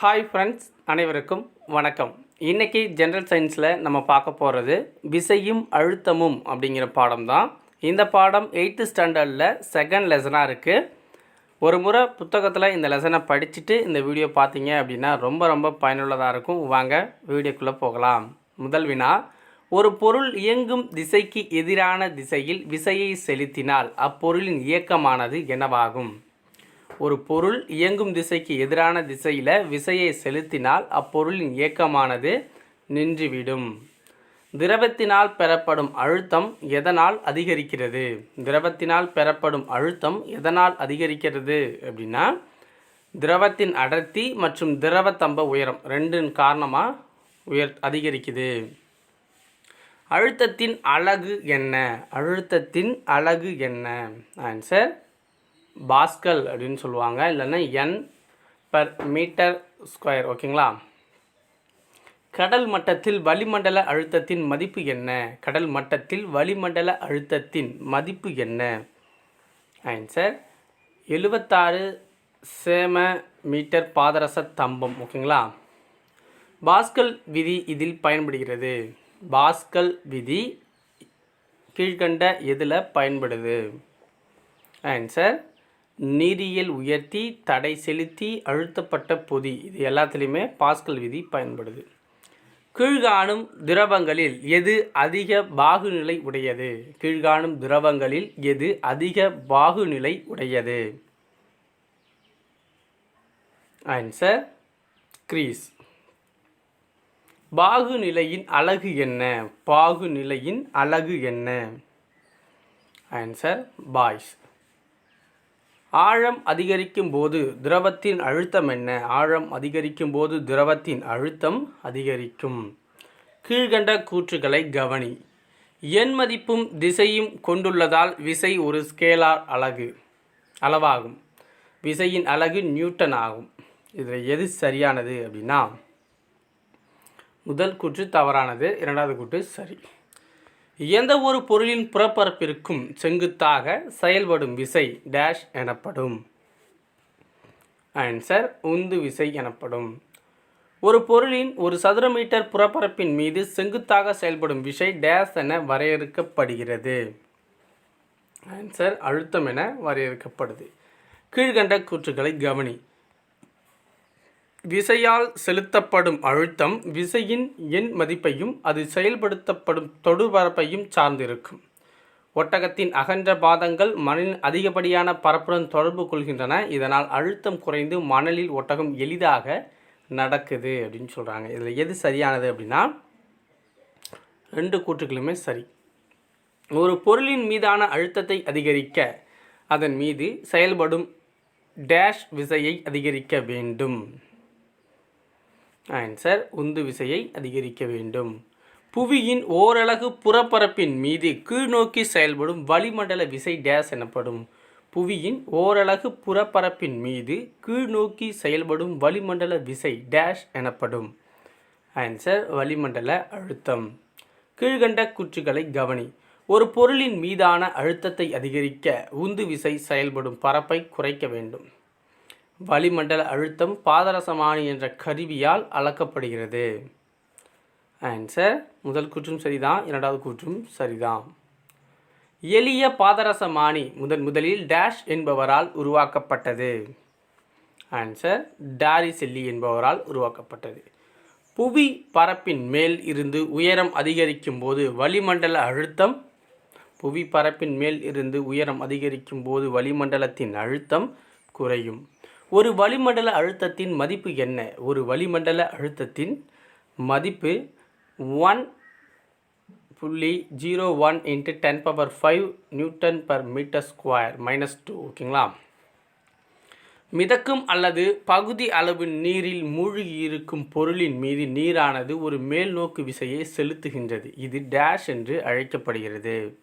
Hi friends அனைவருக்கும் வணக்கம். இன்றைக்கி ஜென்ரல் சயின்ஸில் நம்ம பார்க்க போகிறது விசையும் அழுத்தமும் அப்படிங்கிற பாடம் தான். இந்த பாடம் எயித்து ஸ்டாண்டர்டில் செகண்ட் லெசனாக இருக்குது ஒரு முறை புத்தகத்தில் இந்த லெசனை படிச்சுட்டு இந்த வீடியோ பார்த்தீங்க அப்படின்னா ரொம்ப ரொம்ப பயனுள்ளதாக இருக்கும். வாங்க வீடியோக்குள்ளே போகலாம். முதல் வினா ஒரு பொருள் இயங்கும் திசைக்கு எதிரான திசையில் விசையை செலுத்தினால் அப்பொருளின் இயக்கமானது என்னவாகும்? ஒரு பொருள் இயங்கும் திசைக்கு எதிரான திசையில் விசையை செலுத்தினால் அப்பொருளின் இயக்கமானது நின்றுவிடும். திரவத்தினால் பெறப்படும் அழுத்தம் எதனால் அதிகரிக்கிறது? திரவத்தினால் பெறப்படும் அழுத்தம் எதனால் அதிகரிக்கிறது அப்படின்னா திரவத்தின் அடர்த்தி மற்றும் திரவத்தம்ப உயரம் ரெண்டின் காரணமாக உயர் அதிகரிக்குது. அழுத்தத்தின் அழகு என்ன? அழுத்தத்தின் அழகு என்ன? ஆன்சர் பாஸ்கல் அப்படின்னு சொல்லுவாங்க. இல்லைன்னா என் பர் மீட்டர் ஸ்கொயர் ஓகேங்களா? கடல் மட்டத்தில் வளிமண்டல அழுத்தத்தின் மதிப்பு என்ன? கடல் மட்டத்தில் வளிமண்டல அழுத்தத்தின் மதிப்பு என்ன? ஆன்சர் எழுபத்தாறு சேம மீட்டர் பாதரச தம்பம் ஓகேங்களா? பாஸ்கல் விதி இதில் பயன்படுகிறது. பாஸ்கல் விதி கீழ்கண்ட எதில் பயன்படுது? ஆன்சர் நீரியல் உயர்த்தி தடை செலுத்தி அழுத்தப்பட்ட பொதி. இது எல்லாத்துலேயுமே பாஸ்கல் விதி பயன்படுது. கீழ்காணும் திரவங்களில் எது அதிக பாகுநிலை உடையது? கீழ்காணும் திரவங்களில் எது அதிக பாகுநிலை உடையது? ஆன்சர் கிரீஸ் பாகுநிலையின் அழகு என்ன? பாகுநிலையின் அழகு என்ன? ஆன்சர் பாய்ஸ் ஆழம் அதிகரிக்கும் போது திரவத்தின் அழுத்தம் என்ன? ஆழம் அதிகரிக்கும் போது திரவத்தின் அழுத்தம் அதிகரிக்கும். கீழ்கண்ட கூற்றுகளை கவனி. எண் மதிப்பும் திசையும் கொண்டுள்ளதால் விசை ஒரு ஸ்கேலார் அலகு அளவாகும். விசையின் அலகு நியூட்டன் ஆகும். இதில் எது சரியானது அப்படின்னா முதல் கூற்று தவறானது இரண்டாவது கூற்று சரி. எந்த ஒரு பொருளின் புறப்பரப்பிற்கும் செங்குத்தாக செயல்படும் விசை டேஷ் எனப்படும். ஆன்சர் உந்து விசை எனப்படும். ஒரு பொருளின் ஒரு சதுர மீட்டர் புறப்பரப்பின் மீது செங்குத்தாக செயல்படும் விசை டேஷ் என வரையறுக்கப்படுகிறது. ஆன்சர் அழுத்தம் என வரையறுக்கப்படுது. கீழ்கண்ட கூற்றுகளை கவனி. விசையால் செலுத்தப்படும் அழுத்தம் விசையின் எண் மதிப்பையும் அது செயல்படுத்தப்படும் தொடுபரப்பையும் சார்ந்திருக்கும். ஒட்டகத்தின் அகன்ற பாதங்கள் மணலின் அதிகப்படியான பரப்புடன் தொடர்பு கொள்கின்றன. இதனால் அழுத்தம் குறைந்து மணலில் ஒட்டகம் எளிதாக நடக்குது அப்படின்னு சொல்கிறாங்க இதில் எது சரியானது அப்படின்னா ரெண்டு கூற்றுகளுமே சரி. ஒரு பொருளின் மீதான அழுத்தத்தை அதிகரிக்க அதன் மீது செயல்படும் டேஷ் விசையை அதிகரிக்க வேண்டும். ஆன்சர் உந்து விசையை அதிகரிக்க வேண்டும். புவியின் ஓரலகு புறப்பரப்பின் மீது கீழ்நோக்கி செயல்படும் வளிமண்டல விசை டேஸ் எனப்படும். புவியின் ஓரலகு புறப்பரப்பின் மீது கீழ்நோக்கி செயல்படும் வளிமண்டல விசை டேஷ் எனப்படும். ஆன்சர் வளிமண்டல அழுத்தம். கீழ்கண்ட கூற்றுகளை கவனி. ஒரு பொருளின் மீதான அழுத்தத்தை அதிகரிக்க உந்து விசை செயல்படும் பரப்பை குறைக்க வேண்டும். வளிமண்டல அழுத்தம் பாதரசமானி என்ற கருவியால் அளக்கப்படுகிறது. ஆன்சர் முதல் கூற்றும் சரிதான் இரண்டாவது கூற்றும் சரிதான். எளிய பாதரசமானி முதன் முதலில் டேஷ் என்பவரால் உருவாக்கப்பட்டது. ஆன்சர் டாரி செல்லி என்பவரால் உருவாக்கப்பட்டது. புவி பரப்பின் மேல் இருந்து உயரம் அதிகரிக்கும் போது வளிமண்டல அழுத்தம் புவி பரப்பின் மேல் இருந்து உயரம் அதிகரிக்கும் போது வளிமண்டலத்தின் அழுத்தம் குறையும். ஒரு வளிமண்டல அழுத்தத்தின் மதிப்பு என்ன? ஒரு வளிமண்டல அழுத்தத்தின் மதிப்பு ஒன் புள்ளி zero one into ten power five newton per metre square minus two ஓகேங்களா? மிதக்கும் அல்லது பகுதி அளவு நீரில் மூழ்கி இருக்கும் பொருளின் மீது நீரானது ஒரு மேல்நோக்கு விசையை செலுத்துகின்றது. இது டேஷ் என்று அழைக்கப்படுகிறது.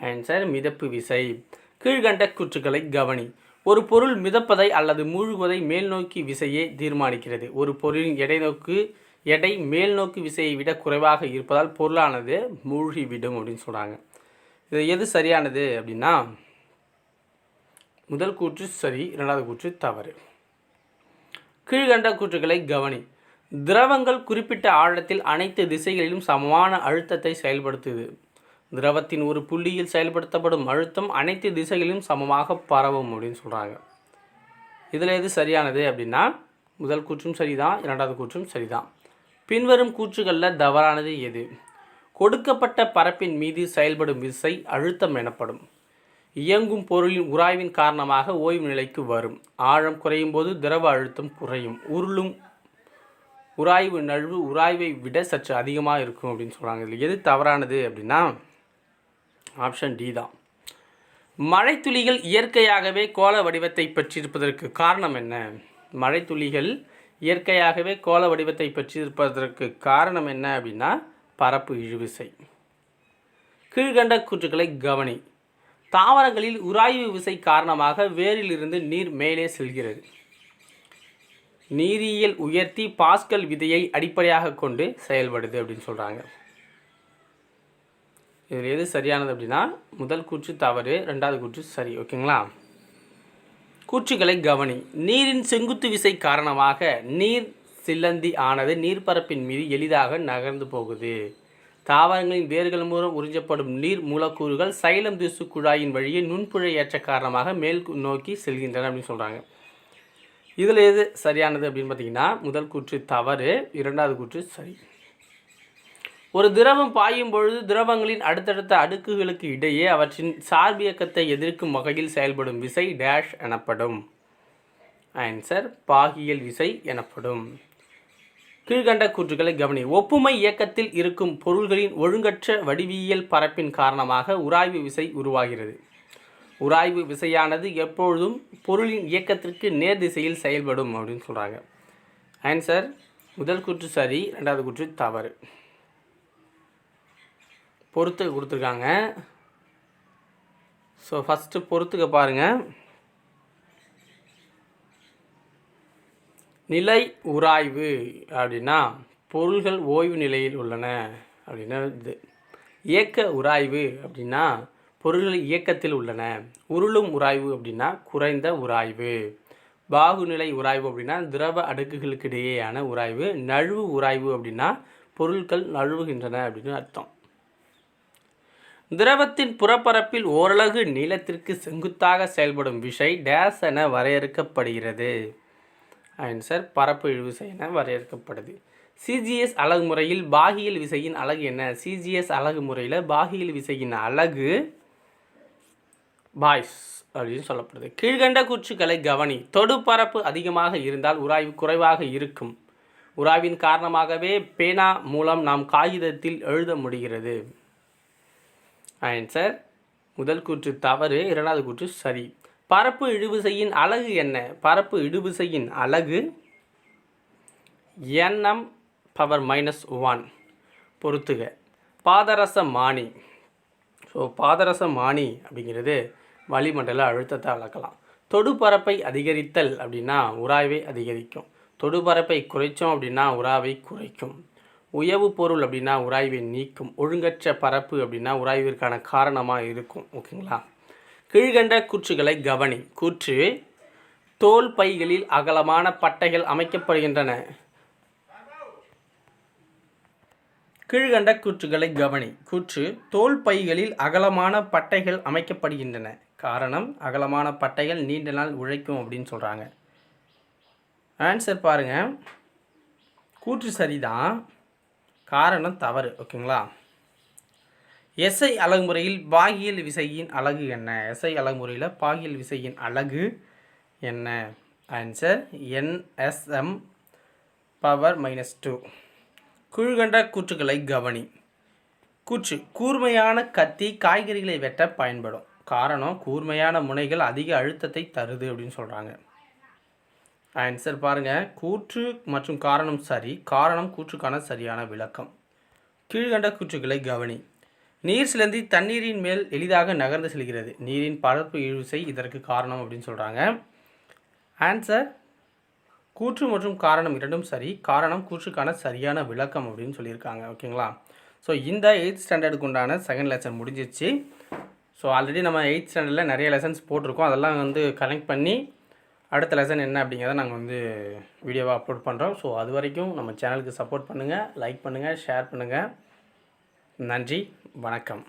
ஆன்சர் மிதப்பு விசை. கீழ்கண்ட கூற்றுகளை கவனி. ஒரு பொருள் மிதப்பதை அல்லது மூழ்குவதை மேல்நோக்கி விசையே தீர்மானிக்கிறது. ஒரு பொருளின் எடை நோக்கு எடை மேல்நோக்கு விசையை விட குறைவாக இருப்பதால் பொருளானது மூழ்கிவிடும் அப்படின்னு சொல்கிறாங்க இது எது சரியானது அப்படின்னா முதல் கூற்று சரி இரண்டாவது கூற்று தவறு. கீழ்கண்ட கூற்றுகளை கவனி. திரவங்கள் குறிப்பிட்ட ஆழத்தில் அனைத்து திசைகளிலும் சமமான அழுத்தத்தை செயல்படுத்துது. திரவத்தின் ஒரு புள்ளியில் செயல்படுத்தப்படும் அழுத்தம் அனைத்து திசைகளிலும் சமமாக பரவும் அப்படின்னு சொல்கிறாங்க இதில் எது சரியானது அப்படின்னா முதல் கூற்றும் சரிதான் இரண்டாவது கூற்றும் சரிதான். பின்வரும் கூற்றுகளில் தவறானது எது? கொடுக்கப்பட்ட பரப்பின் மீது செயல்படும் விசை அழுத்தம் எனப்படும். இயங்கும் பொருளின் உராய்வின் காரணமாக ஓய்வு நிலைக்கு வரும். ஆழம் குறையும் போது திரவ அழுத்தம் குறையும். உருளும் உராய்வு நழுவு உராய்வை விட சற்று அதிகமாக இருக்கும் அப்படின்னு சொல்கிறாங்க இதில் எது தவறானது அப்படின்னா ஆப்ஷன் டி தான். மழைத்துளிகள் இயற்கையாகவே கோள வடிவத்தை பெற்றிருப்பதற்கு காரணம் என்ன? மழைத்துளிகள் இயற்கையாகவே கோள வடிவத்தை பெற்றிருப்பதற்கு காரணம் என்ன அப்படின்னா பரப்பு இழுவிசை. கீழ்கண்ட கூற்றுக்களை கவனி. தாவரங்களில் உராய்வு விசை காரணமாக வேரிலிருந்து நீர் மேலே செல்கிறது. நீரியல் உயர்த்தி பாஸ்கல் விதையை அடிப்படையாக கொண்டு செயல்படுது அப்படின்னு சொல்கிறாங்க இதில் எது சரியானது அப்படின்னா முதல் கூற்று தவறு ரெண்டாவது கூற்று சரி ஓகேங்களா? கூற்றுகளை கவனி. நீரின் செங்குத்து விசை காரணமாக நீர் சில்லந்தி ஆனது நீர்ப்பரப்பின் மீது எளிதாக நகர்ந்து போகுது. தாவரங்களின் வேர்கள் மூலம் உறிஞ்சப்படும் நீர் மூலக்கூறுகள் சைலம் திசு குழாயின் வழியே நுண்புழை ஏற்ற காரணமாக மேல் நோக்கி செல்கின்றன அப்படின்னு சொல்கிறாங்க இதில் எது சரியானது அப்படின்னு பார்த்தீங்கன்னா முதல் கூற்று தவறு இரண்டாவது கூற்று சரி. ஒரு திரவம் பாயும் பொழுது திரவங்களின் அடுத்தடுத்த அடுக்குகளுக்கு இடையே அவற்றின் சார்பியக்கத்தை எதிர்க்கும் வகையில் செயல்படும் விசை டேஷ் எனப்படும். ஆன்சர் பாகியல் விசை எனப்படும். கீழ்கண்ட கூற்றுகளை கவனி. ஒப்புமை இயக்கத்தில் இருக்கும் பொருள்களின் ஒழுங்கற்ற வடிவியல் பரப்பின் காரணமாக உராய்வு விசை உருவாகிறது. உராய்வு விசையானது எப்பொழுதும் பொருளின் இயக்கத்திற்கு நேர் திசையில் செயல்படும் அப்படின்னு சொல்கிறாங்க ஆன்சர் முதல் கூற்று சரி ரெண்டாவது கூற்று தவறு. பொறுத்து கொடுத்துருக்காங்க. ஸோ ஃபஸ்ட்டு பொறுத்துக்க பாருங்கள் நிலை உராய்வு அப்படின்னா பொருள்கள் ஓய்வு நிலையில் உள்ளன அப்படின்னா இது. இயக்க உராய்வு அப்படின்னா பொருள்கள் இயக்கத்தில் உள்ளன. உருளும் உராய்வு அப்படின்னா குறைந்த உராய்வு. பாகுநிலை உராய்வு அப்படின்னா திரவ அடுக்குகளுக்கு இடையேயான உராய்வு. நழுவு உராய்வு அப்படின்னா பொருட்கள் நழுவுகின்றன அப்படின்னு அர்த்தம். திரவத்தின் புறப்பரப்பில் ஓரலகு நீளத்திற்கு செங்குத்தாக செயல்படும் விசை டேஸ் என வரையறுக்கப்படுகிறது. ஆன்சர் பரப்பு இழுவிசை என வரையறுக்கப்படுது. சிஜிஎஸ் அலகு முறையில் பாகியல் விசையின் அழகு என்ன? சிஜிஎஸ் அழகு முறையில் பாகியல் விசையின் அலகு பாய்ஸ் அப்படின்னு சொல்லப்படுது. கீழ்கண்ட கூற்றுக்களை கவனி. தொடுபரப்பு அதிகமாக இருந்தால் உராய்வு குறைவாக இருக்கும். உராய்வின் காரணமாகவே பேனா மூலம் நாம் காகிதத்தில் எழுத முடிகிறது. ஆன்சர் முதல் கூற்று தவறு இரண்டாவது கூற்று சரி. பரப்பு இழுவிசையின் அலகு என்ன? பரப்பு இழுவிசையின் அலகு என்எம் பவர் மைனஸ் ஒன். பொறுத்துக. பாதரச மானி ஸோ பாதரச மானி அப்படிங்கிறது வளிமண்டல அழுத்தத்தை அளக்கலாம். தொடுபரப்பை அதிகரித்தல் அப்படின்னா உராய்வை அதிகரிக்கும். தொடுபரப்பை குறைச்சோம் அப்படின்னா உராவை குறைக்கும். உயவு பொருள் அப்படின்னா உராய்வை நீக்கும் ஒழுங்கற்ற பரப்பு அப்படின்னா உராய்விற்கான காரணமாக இருக்கும் ஓகேங்களா? கீழ்கண்ட கூற்றுகளை கவனி. கூற்று தோல் பைகளில் அகலமான பட்டைகள் அமைக்கப்படுகின்றன. கீழ்கண்ட கூற்றுகளை கவனி. கூற்று தோல் பைகளில் அகலமான பட்டைகள் அமைக்கப்படுகின்றன. காரணம் அகலமான பட்டைகள் நீண்ட நாள் உழைக்கும் அப்படின்னு சொல்கிறாங்க ஆன்சர் பாருங்கள் கூற்று சரிதான். காரணம் தவறு ஓகேங்களா? எஸ்ஐ அலகுமுறையில் பாகியல் விசையின் அலகு என்ன? எஸ்ஐ அலகுமுறையில் பாகியல் விசையின் அழகு என்ன? Answer N S M power minus two கீழ்கண்ட கூற்றுகளை கவனி. கூற்று கூர்மையான கத்தி காய்கறிகளை வெட்ட பயன்படும். காரணம் கூர்மையான முனைகள் அதிக அழுத்தத்தை தருது அப்படின்னு சொல்கிறாங்க ஆன்சர் பாருங்கள் கூற்று மற்றும் காரணம் சரி காரணம் கூற்றுக்கான சரியான விளக்கம். கீழ்கண்ட கூற்றுக்களை கவனி. நீர் சிலந்தி தண்ணீரின் மேல் எளிதாக நகர்ந்து செல்கிறது. நீரின் பரப்பு இழுவிசை இதற்கு காரணம் அப்படின்னு சொல்கிறாங்க ஆன்சர் கூற்று மற்றும் காரணம் இரண்டும் சரி காரணம் கூற்றுக்கான சரியான விளக்கம் அப்படின்னு சொல்லியிருக்காங்க. ஓகேங்களா? ஸோ இந்த எயித் ஸ்டாண்டர்டுக்கு உண்டான செகண்ட் லெசன் முடிஞ்சிச்சு. ஸோ ஆல்ரெடி நம்ம எயித் ஸ்டாண்டர்டில் நிறைய லெசன்ஸ் போட்டிருக்கோம். அதெல்லாம் வந்து கனெக்ட் பண்ணி அடுத்த லெசன் என்ன அப்படிங்கிறத நாங்கள் வந்து வீடியோவாக அப்லோட் பண்ணுறோம் ஸோ அது வரைக்கும் நம்ம சேனலுக்கு சப்போர்ட் பண்ணுங்கள் லைக் பண்ணுங்கள் ஷேர் பண்ணுங்கள் நன்றி வணக்கம்.